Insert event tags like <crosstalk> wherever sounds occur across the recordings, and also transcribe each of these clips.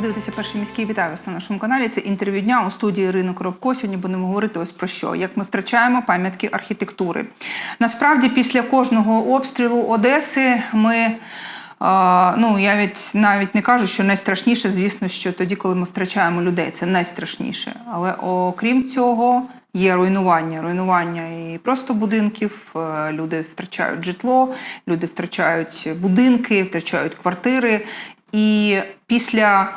Ви дивитеся перший міський вітаю вас на нашому каналі. Це інтерв'ю дня у студії Ірини Коробко. Сьогодні будемо говорити ось про що: як ми втрачаємо пам'ятки архітектури. Насправді, після кожного обстрілу Одеси ми. Ну, я навіть, не кажу, що найстрашніше, звісно, що тоді, коли ми втрачаємо людей, це найстрашніше. Але окрім цього, є руйнування. Руйнування і просто будинків. е, Люди втрачають житло, люди втрачають будинки, втрачають квартири. І після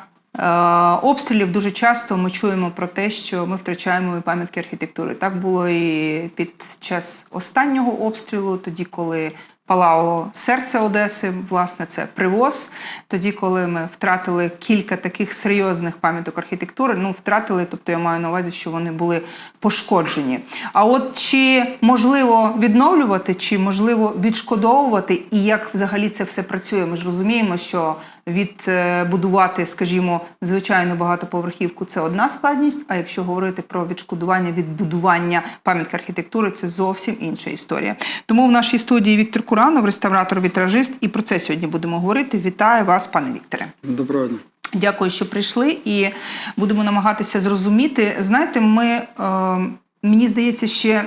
обстрілів дуже часто ми чуємо про те, що ми втрачаємо і пам'ятки архітектури. Так було і під час останнього обстрілу, тоді, коли палало серце Одеси, власне, це привоз. Тоді, коли ми втратили кілька таких серйозних пам'яток архітектури, ну втратили, тобто я маю на увазі, що вони були пошкоджені. А от чи можливо відновлювати, чи можливо відшкодовувати, і як взагалі це все працює? Ми ж розуміємо, що відбудувати, скажімо, звичайну багатоповерхівку це одна складність. А якщо говорити про відшкодування відбудування пам'ятки архітектури, це зовсім інша історія. Тому в нашій студії Віктор Куранов, реставратор, вітражист, і про це сьогодні будемо говорити. Вітаю вас, пане Вікторе. Доброго дня. Дякую, що прийшли, і будемо намагатися зрозуміти. Знаєте, ми е, мені здається, ще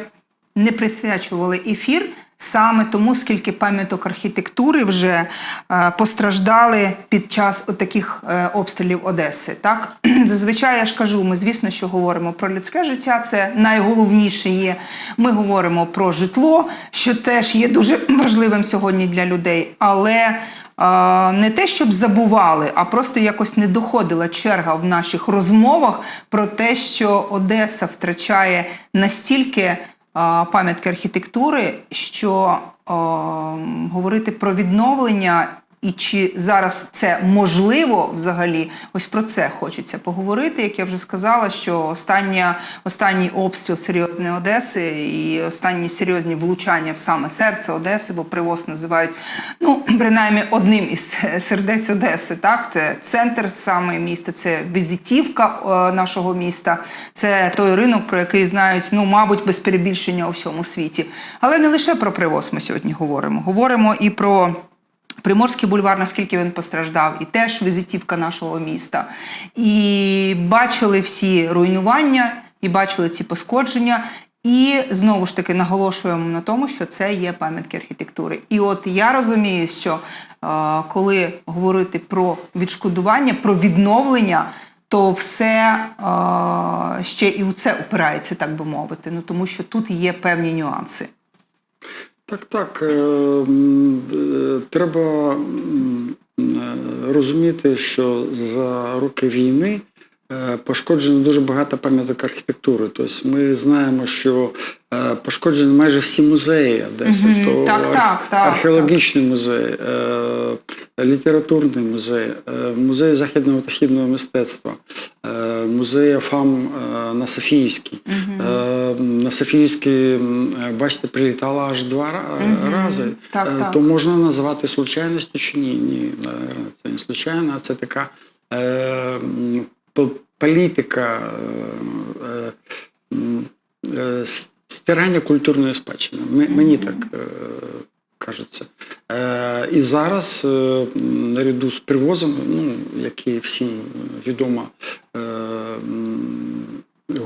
не присвячували ефір саме тому, скільки пам'яток архітектури вже е, постраждали під час таких е, обстрілів Одеси. Так <clears throat> зазвичай я ж кажу, ми звісно, що говоримо про людське життя. Це найголовніше є. Ми говоримо про житло, що теж є дуже <clears throat> важливим сьогодні для людей, але а, не те, щоб забували, а просто якось не доходила черга в наших розмовах про те, що Одеса втрачає настільки пам'ятки архітектури, що говорити про відновлення. І чи зараз це можливо взагалі? Ось про це хочеться поговорити. Як я вже сказала, що остання, останній обстріл серйозної Одеси і останні серйозні влучання в саме серце Одеси, бо привоз називають ну принаймні одним із сердець Одеси. Так, це центр саме міста, це візитівка е, нашого міста, це той ринок, про який знають, ну мабуть, без перебільшення у всьому світі. Але не лише про привоз ми сьогодні говоримо. Говоримо і про. Приморський бульвар, наскільки він постраждав, і теж візитівка нашого міста. І бачили всі руйнування, і бачили ці пошкодження. І знову ж таки наголошуємо на тому, що це є пам'ятки архітектури. І от я розумію, що е, коли говорити про відшкодування, про відновлення, то все е, ще і в це опирається, так би мовити. Ну тому що тут є певні нюанси. Так, так. е, е, Треба е, розуміти, що за роки війни пошкоджено дуже багато пам'яток архітектури. Тобто ми знаємо, що е, пошкоджені майже всі музеї Одеси. Мгм. То Так, ар- так, так, археологічний музей, е, літературний музей, е, музей західного та східного мистецтва, е, музей АФАМ е, на Софіївській. Е, На Софіївській, е, бачите, прилітала аж два Мгм. рази. Так, Е, так. То можна назвати случайністю чи ні? Ні, це не случайно, а це така е, політика. е, е, е, с- стирання культурної спадщини. Мені так е, кажеться. Е, і зараз е, наряду з привозом, ну, який всім відомо, е,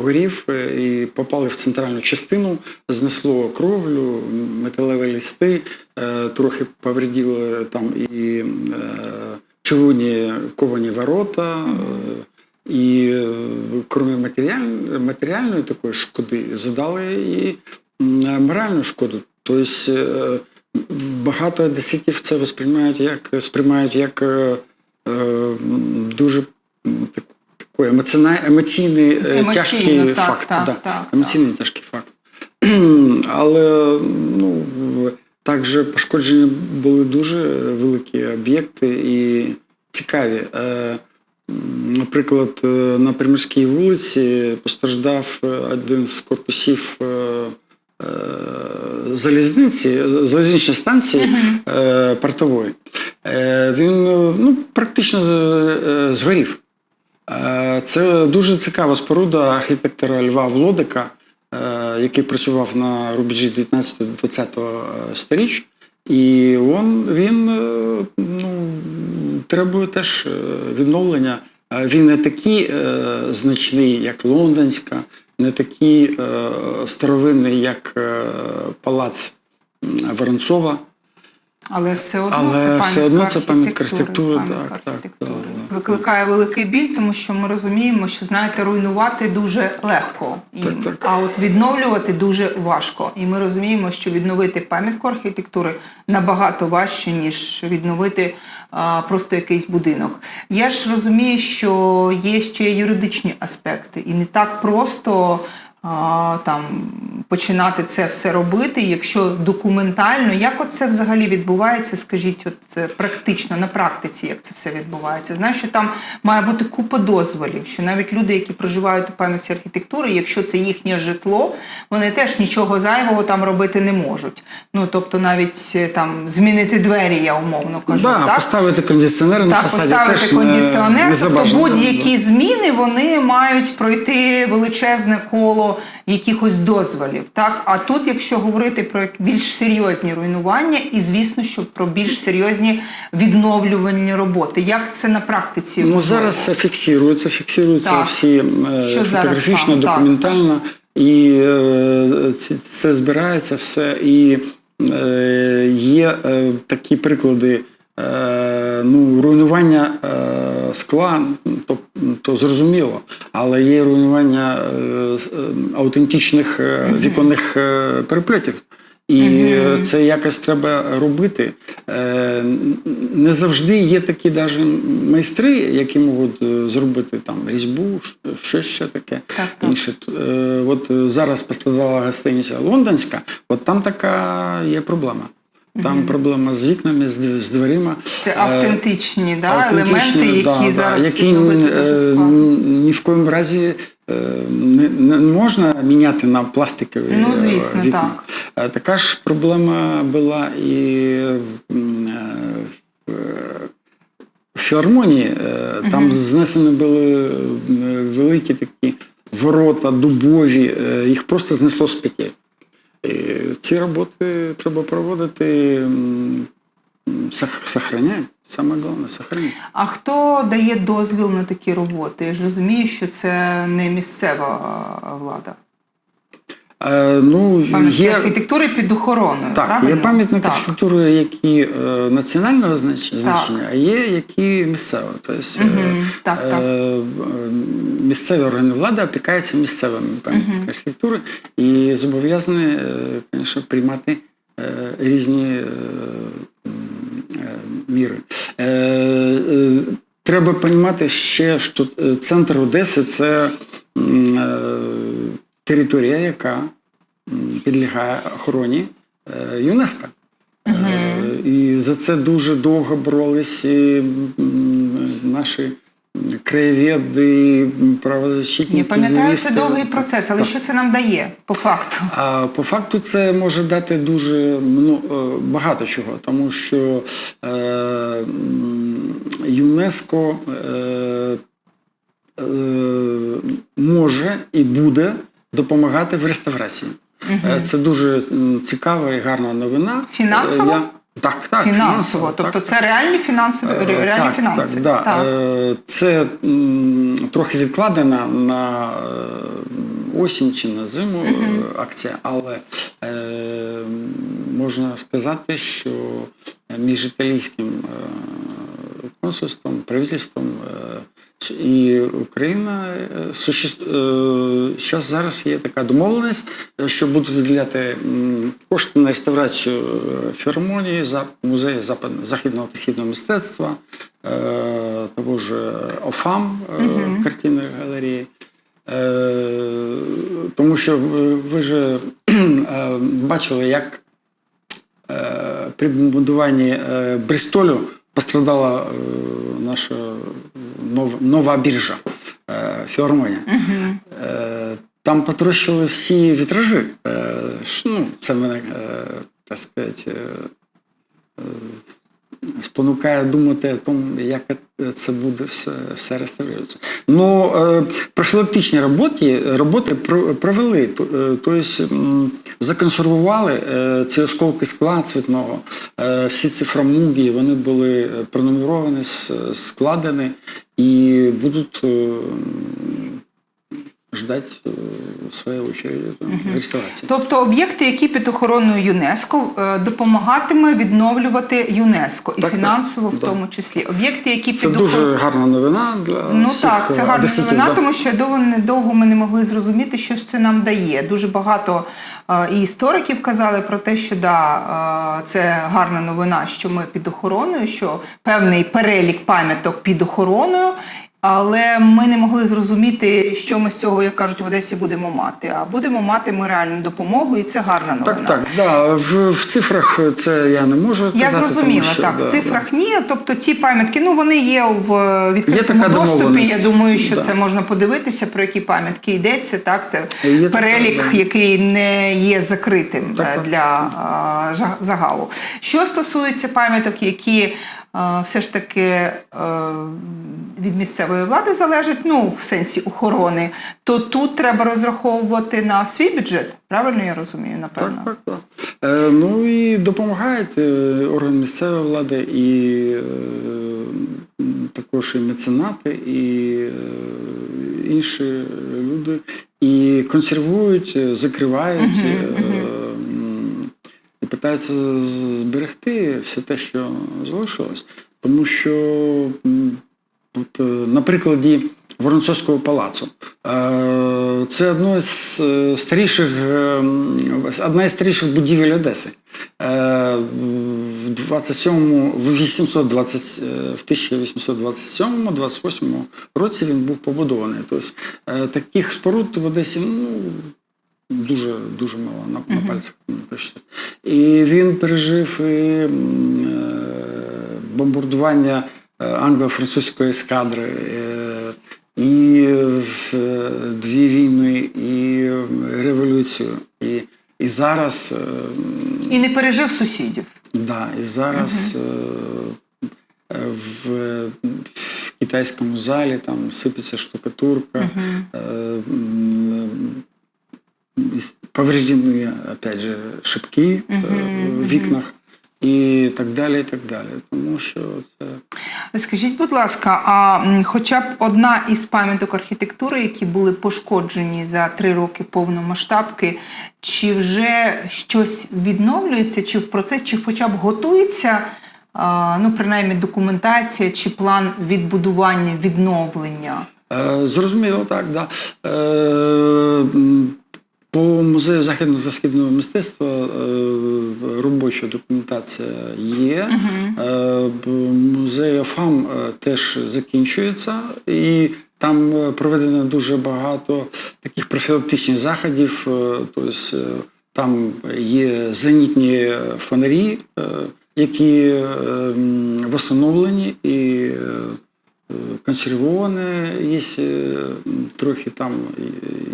горів е, і попали в центральну частину, знесло кровлю, металеві листи, е, трохи повреділо там і е, чугунні ковані ворота. І е, крім матеріаль, матеріальної такої шкоди, задали і моральну шкоду. Тобто е, багато одеситів це сприймають як сприймають як е, дуже такий емоційний е, тяжкий так, факт. так, да. так, емоційний тяжкий факт. <clears throat> Але ну, також пошкоджені були дуже великі об'єкти і цікаві. Наприклад, е, на Приморській вулиці постраждав е, один з корпусів е, залізниці, залізничної станції е, портової. Він ну, практично згорів. Це дуже цікава споруда архітектора Льва Володика, е, який працював на рубежі 19-20 сторіч. І он, він ну, требує теж е, відновлення Він не такий е, значний, як Лондонська, не такий е, старовинний, як палац Воронцова. Але все одно Але це все пам'ятка одно це пам'ятка архітектури, архітектури, так, архітектури. так, так. Викликає великий біль, тому що ми розуміємо, що знаєте, руйнувати дуже легко, і, Так, так. а от відновлювати дуже важко. І ми розуміємо, що відновити пам'ятку архітектури набагато важче, ніж відновити а, просто якийсь будинок. Я ж розумію, що є ще юридичні аспекти, і не так просто. Там починати це все робити, якщо документально, як от це взагалі відбувається? Скажіть, от е, практично на практиці, як це все відбувається? Знаю, що там має бути купа дозволів, що навіть люди, які проживають у пам'ятці архітектури, якщо це їхнє житло, вони теж нічого зайвого там робити не можуть. Ну тобто, навіть е, там змінити двері, я умовно кажу, да, так? поставити кондиціонер на Так, фасаді поставити теж не- кондиціонер, не тобто будь-які зміни вони мають пройти величезне коло якихось дозволів. Так, а тут, якщо говорити про більш серйозні руйнування, і звісно, що про більш серйозні відновлювальні роботи, як це на практиці? Ну зараз це фіксується, фіксуються Так. всі е, Що зараз фотографічно, саме, так. і е, це збирається все. І е, є е, такі приклади. Е, Ну, руйнування е, скла, то, то зрозуміло, але є руйнування е, аутентичних віконних переплетів. І е, це якось треба робити. Не завжди є такі даже майстри, які можуть зробити там різьбу, що ще таке Так, так. інше. От зараз пострадала гостиниця Лондонська, от там така є проблема. Там проблема з вікнами, з, з дверима. Це Е, автентичні да, Автентичні, елементи, які да, да, зараз які е, ні в коєму разі е, не, не можна міняти на пластикові Ну, звісно, вікна. так. Така ж проблема була і в філармонії. Там знесені були великі такі ворота, дубові, їх просто знесло з петель. І ці роботи треба проводити, Сохраняють. Саме головне сохраняти. А хто дає дозвіл на такі роботи? Я ж розумію, що це не місцева влада. Е, ну, є, архітектури під охороною. так, правильно? є пам'ятники архітектури, які е, національного знач- значення, а є які місцеві. Тобто, е, так, так. місцеві органи влади опікаються місцевими пам'ятниками архітектури і зобов'язані, звісно, приймати різні міри. Треба розуміти ще, що центр Одеси це територія, яка підлягає охороні е, ЮНЕСКО. Е, І за це дуже довго боролись наші краєвіди, правозащитники. Я пам'ятаю, це довгий процес, але Так. що це нам дає по факту? А по факту це може дати дуже ну, е, багато чого, тому що е, ЮНЕСКО е, е, може і буде допомагати в реставрації. Е, Це дуже цікава і гарна новина. Фінансово? Е, Я, так, так, Фінансово, тобто так. це реальні фінансові Е, реальні так, фінанси. Так, да. Так. Це трохи відкладена на осінь чи на зиму е, акція, але можна сказати, що між італійським консульством, правительством і Україна зараз зараз є така домовленість, що будуть виділяти кошти на реставрацію е, філармонії, за музею західного та східного мистецтва, е, того ж ОФАМ е, картинної галереї. Е, Тому що ви- ж е, <clears throat> бачили, як е, при будуванні е, Бристолю пострадала е, наша нова, нова біржа е, Угу. Е, Там потрощили всі вітражі. Е, Ну, це мене, е, так сказати, е, спонукає думати як це буде все, все реставрується. Ну, е, профілактичні роботи, роботи провели. Тобто законсервували е, ці осколки скла цвітного, всі ці фрамуги, вони були пронумеровані, складені і будуть ждати е, своєї очереди там, реставрації. Тобто об'єкти, які під охороною ЮНЕСКО, е, допомагатиме відновлювати ЮНЕСКО і Так, так. фінансово в тому числі. Об'єкти, які Це під дуже охороною. гарна новина для Ну всіх так, це е, гарна новина, да. тому що довго недовго ми не могли зрозуміти, що це нам дає. Дуже багато е, і істориків казали про те, що да, це гарна новина, що ми під охороною, що певний перелік пам'яток під охороною. Але ми не могли зрозуміти, що ми з цього, як кажуть, в Одесі будемо мати. А будемо мати ми реальну допомогу, і це гарна новина. Так, так, да. В, в цифрах це я не можу Я казати. зрозуміла, тому що, так. да, в цифрах ні. Тобто ці пам'ятки, ну вони є в е, відкритому така доступі. Я думаю, що Да. це можна подивитися, про які пам'ятки йдеться. Так, це Є така, перелік, да. який не є закритим Так, е, так. для а, загалу. Що стосується пам'яток, які е, все ж таки е, від місцевої влади залежать, ну в сенсі охорони, то тут треба розраховувати на свій бюджет. Правильно я розумію, напевно. Так, так, так. Е, ну і допомагають е, органи місцевої влади, і е, також і меценати, і е, інші люди, і консервують, е, закривають. м, І питаються зберегти все те, що залишилось. Тому що, от, е, на прикладі Воронцовського палацу, е, це одно з е, старіших, одна із старіших будівель Одеси. В 27, в 820, в 1827-28 році він був побудований. Тобто таких споруд в Одесі ну, дуже дуже мало на, на пальцях прочитати. І він пережив і е, бомбардування е, англо-французької ескадри, е, і е, дві війни, і революцію. І, і зараз, е, І не пережив сусідів. да, і зараз е, в, в китайському залі там сипеться штукатурка. Ис- повреждены, опять же, шибки е, в вікнах і так далі, і так далі. Тому що це Скажіть, будь ласка, а хоча б одна із пам'яток архітектури, які були пошкоджені за три роки повномасштабки, чи вже щось відновлюється, чи в процесі, чи хоча б готується, ну принаймні документація чи план відбудування, відновлення? Е, Зрозуміло, так, да. По музею західного та східного мистецтва е, робоча документація є. Е, Музей ОФАМ е, теж закінчується, і там проведено дуже багато таких профілактичних заходів. Тобто там є зенітні фонарі, які встановлені і консервоване, є е, трохи там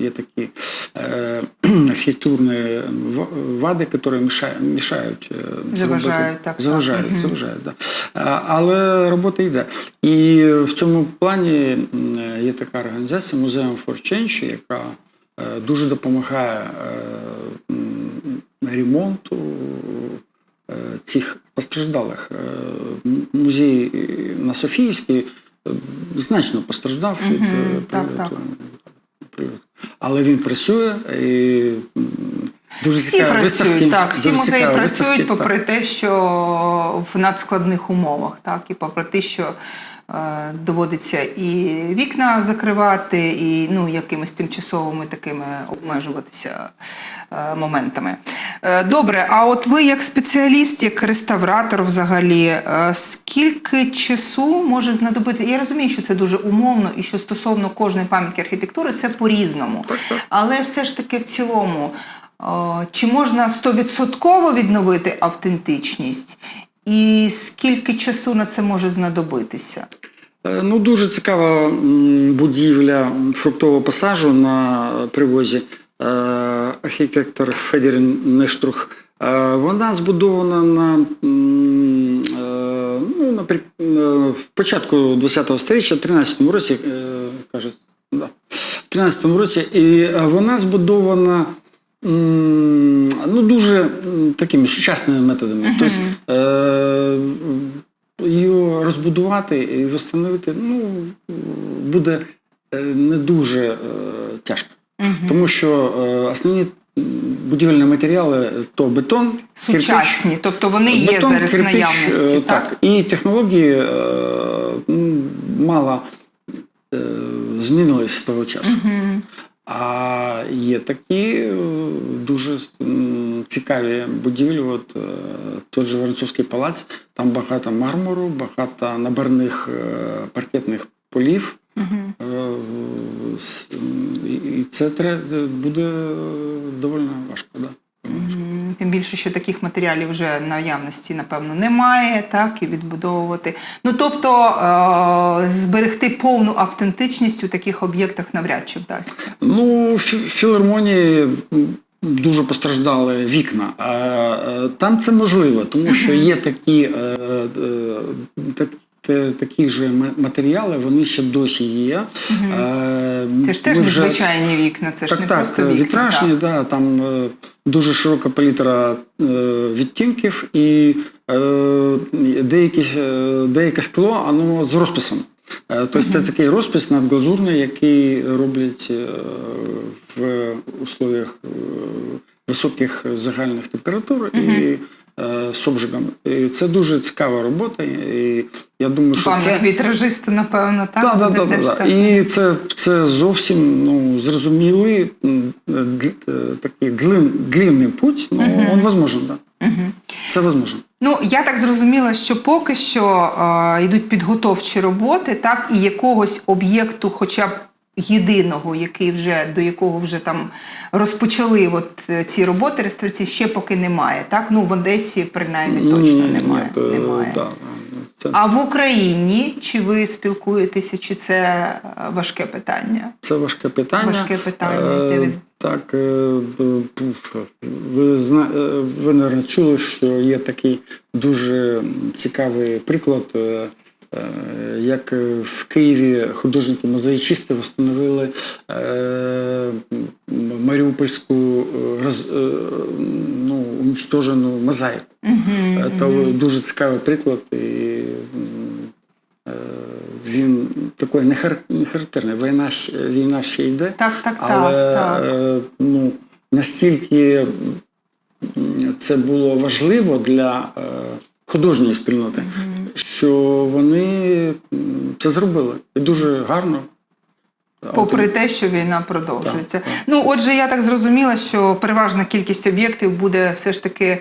є такі е, <clears throat> архітектурні вади, які мішають, мішають е, Заважають, так, так. заважають, Мгм. заважають, да. Але робота йде. І в цьому плані є така організація Museum for Change, яка е, дуже допомагає е, ремонту е, цих постраждалих. М- Музей е, на Софіївській значно постраждав від е, так, так. Але він працює і дуже Всі цікаві працюють, виставки. так, всі дуже музеї цікаві працюють, виставки, попри так. те, що в надскладних умовах, так, і попри те, що е, доводиться і вікна закривати, і ну, якимись тимчасовими такими обмежуватися е, моментами. Е, добре, а от ви як спеціаліст, як реставратор взагалі, е, скільки часу може знадобити? Я розумію, що це дуже умовно, і що стосовно кожної пам'ятки архітектури це по-різному. Але все ж таки в цілому. Е, Чи можна стовідсотково відновити автентичність, і скільки часу на це може знадобитися? Е, Ну, дуже цікава будівля фруктового пасажу на привозі. Е, Архітектор Федір Нештрух. Вона збудована на при, е, в початку 20-го сторіччя, в 13-му році, каже, да, в 13-му році, і вона збудована ну, дуже такими сучасними методами. Тобто е, її розбудувати і встановити ну, буде е, не дуже е, тяжко. Тому що е, основні будівельні матеріали то бетон, кирпич, Сучасні, тобто вони є Бетон, зараз в кирпич, наявності. е, Так? І технології е, мало е, змінились з того часу. А є такі е, дуже цікаві будівлі. От, е, той же Воронцовський палац, там багато мармуру, багато набарних е, паркетних полів. Угу. і- це буде доволі важко. Да. Тим більше, що таких матеріалів вже наявності, напевно, немає, так, і відбудовувати. Ну, тобто, е- зберегти повну автентичність у таких об'єктах навряд чи вдасться. Ну, в філармонії дуже постраждали вікна. Е, там це можливо, тому що є такі, е, е, так, такі ж матеріали, вони ще досі є. Е, Це ж теж вже- незвичайні вікна, це ж так, не так, просто вікна. вітражні, так. да, там е, дуже широка палітра е, відтінків і е, деякі, е, деяке скло воно з розписом. Е, Тобто це такий розпис надглазурний, який роблять е, в условиях е, високих загальних температур і е, з обжигом. І це дуже цікава робота. І я думаю, що Вам це як вітражисту, напевно, так? так, так, так, так. так. І це, це зовсім ну, зрозумілий г- е, такий глин, длинний путь, ну, він возможен, да. Це возможно. Ну, я так зрозуміла, що поки що е, йдуть підготовчі роботи, так, і якогось об'єкту, хоча б єдиного, який вже до якого вже там розпочали от е, ці роботи реставрації, ще поки немає. Так, ну в Одесі принаймні точно немає. ні, е, немає. да, це, А в Україні чи ви спілкуєтеся, чи це е, важке питання? це важке питання. Важке питання, Е, Так, ви, зна- ви, мабуть, чули, що є такий дуже цікавий приклад, як е, в Києві художники-мозаїчисти встановили е, Маріупольську е, е, ну, уничтожену мозаїку. Це дуже цікавий приклад. І, е, він такий не характерний. Війна, війна ще йде. Так, так, Але так. е, ну, настільки це було важливо для е, художньої спільноти, що вони це зробили. І дуже гарно. Попри те, що війна продовжується. Так, так. Ну, отже, я так зрозуміла, що переважна кількість об'єктів буде все ж таки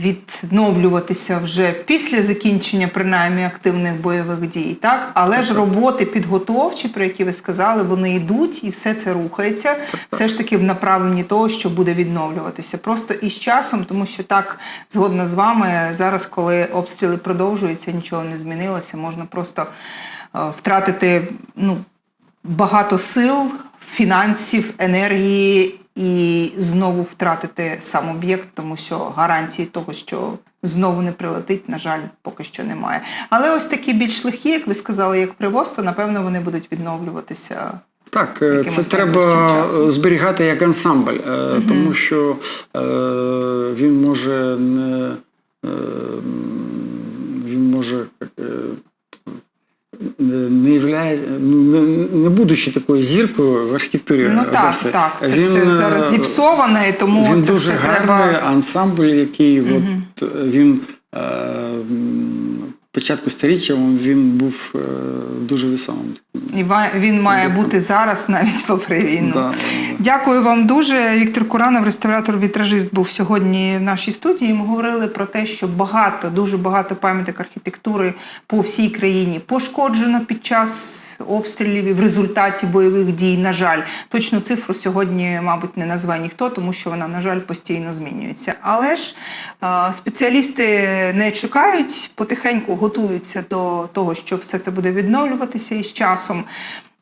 відновлюватися вже після закінчення принаймні активних бойових дій. Так, але ж роботи підготовчі, про які ви сказали, вони йдуть і все це рухається. Все ж таки в направленні того, що буде відновлюватися. Просто із часом, тому що так згодна з вами зараз, коли обстріли продовжуються, нічого не змінилося. Можна просто е, втратити ну багато сил, фінансів, енергії і знову втратити сам об'єкт, тому що гарантії того, що знову не прилетить, на жаль, поки що немає. Але ось такі більш легкі, як ви сказали, як привоз, то напевно вони будуть відновлюватися. Так, е, це треба зберігати як ансамбль, е, тому що е, він може не е, він може е, не являє, ну, не, будучи такою зіркою в архітектурі Ну так, Одеси, так, це він, все е, зараз зіпсоване, тому він це дуже все гарний треба. ансамбль, який от, він е, початку сторіччя він, був е, дуже весомим. І він має бути зараз навіть попри війну. Да. Дякую вам дуже. Віктор Куранов, реставратор-вітражист, був сьогодні в нашій студії. Ми говорили про те, що багато, дуже багато пам'яток архітектури по всій країні пошкоджено під час обстрілів і в результаті бойових дій. На жаль, точну цифру сьогодні, мабуть, не назве ніхто, тому що вона, на жаль, постійно змінюється. Але ж е, спеціалісти не чекають, потихеньку готуються до того, що все це буде відновлюватися із часом.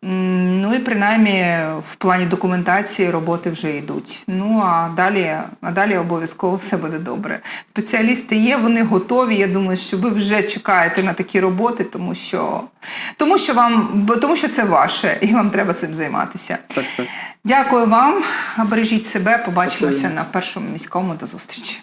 Ну і принаймні в плані документації роботи вже йдуть. Ну а далі, а далі обов'язково все буде добре. Спеціалісти є, вони готові. Я думаю, що ви вже чекаєте на такі роботи, тому що, тому що вам тому що це ваше, і вам треба цим займатися. Так, так. Дякую вам. Бережіть себе. Побачимося Спасибі. на першому міському. До зустрічі.